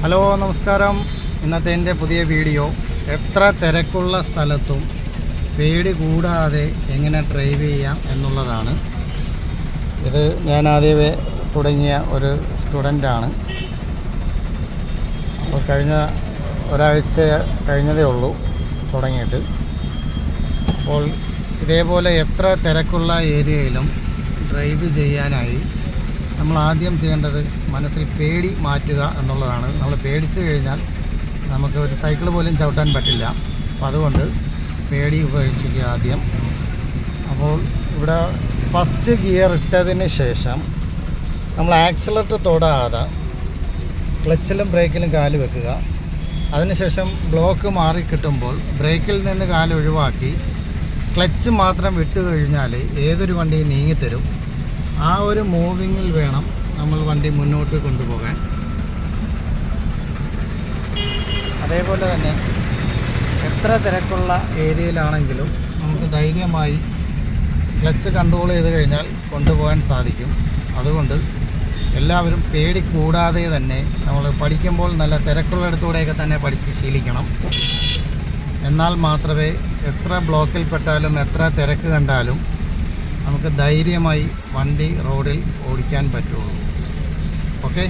Hello നമസ്കാരം. ഇന്നത്തെ എന്റെ പുതിയ വീഡിയോ. എത്ര തിരക്കുള്ള സ്ഥലത്തും പേടി കൂടാതെ എങ്ങനെ ഡ്രൈവ് ചെയ്യാം എന്നുള്ളതാണ്. ഇത് ഞാൻ ആദ്യമേ തുടങ്ങിയ ഒരു സ്റ്റുഡന്റാണ് അപ്പോൾ കഴിഞ്ഞ ഒരാഴ്ച കഴിഞ്ഞതേ ഉള്ളൂ തുടങ്ങിയിട്ട്. അപ്പോൾ ഇതേപോലെ എത്ര തിരക്കുള്ള ഏരിയയിലും ഡ്രൈവ് ചെയ്യാനായി നമ്മൾ ആദ്യം ചെയ്യേണ്ടത് മനസ്സിൽ പേടി മാറ്റുക എന്നുള്ളതാണ്. നമ്മൾ പേടിച്ചു കഴിഞ്ഞാൽ നമുക്ക് ഒരു സൈക്കിൾ പോലും ചവിട്ടാൻ പറ്റില്ല. അപ്പോൾ അതുകൊണ്ട് പേടി ഉപയോഗിക്കുക ആദ്യം. അപ്പോൾ ഇവിടെ ഫസ്റ്റ് ഗിയർ ഇട്ടതിന് ശേഷം നമ്മൾ ആക്സിലേറ്റർ തൊടാതെ ക്ലച്ചിലും ബ്രേക്കിലും കാൽ വെക്കുക. അതിനുശേഷം ബ്ലോക്ക് മാറി കിട്ടുമ്പോൾ ബ്രേക്കിൽ നിന്ന് കാൽ ഒഴിവാക്കി ക്ലച്ച് മാത്രം വിട്ടു കഴിഞ്ഞാൽ ഏതൊരു വണ്ടിയും നീങ്ങിത്തരും. ആ ഒരു മൂവിങ്ങിൽ വേണം നമ്മൾ വണ്ടി മുന്നോട്ട് കൊണ്ടുപോകാൻ. അതേപോലെ തന്നെ എത്ര തിരക്കുള്ള ഏരിയയിലാണെങ്കിലും നമുക്ക് ധൈര്യമായി ക്ലച്ച് കൺട്രോൾ ചെയ്ത് കഴിഞ്ഞാൽ കൊണ്ടുപോകാൻ സാധിക്കും. അതുകൊണ്ട് എല്ലാവരും പേടി കൂടാതെ തന്നെ നമ്മൾ പഠിക്കുമ്പോൾ നല്ല തിരക്കുള്ളിടത്തൂടെയൊക്കെ തന്നെ പഠിച്ച് ശീലിക്കണം. എന്നാൽ മാത്രമേ എത്ര ബ്ലോക്കിൽപ്പെട്ടാലും എത്ര തിരക്ക് കണ്ടാലും നമുക്ക് ധൈര്യമായി വണ്ടി റോഡിൽ ഓടിക്കാൻ പറ്റുള്ളൂ. ഓക്കെ?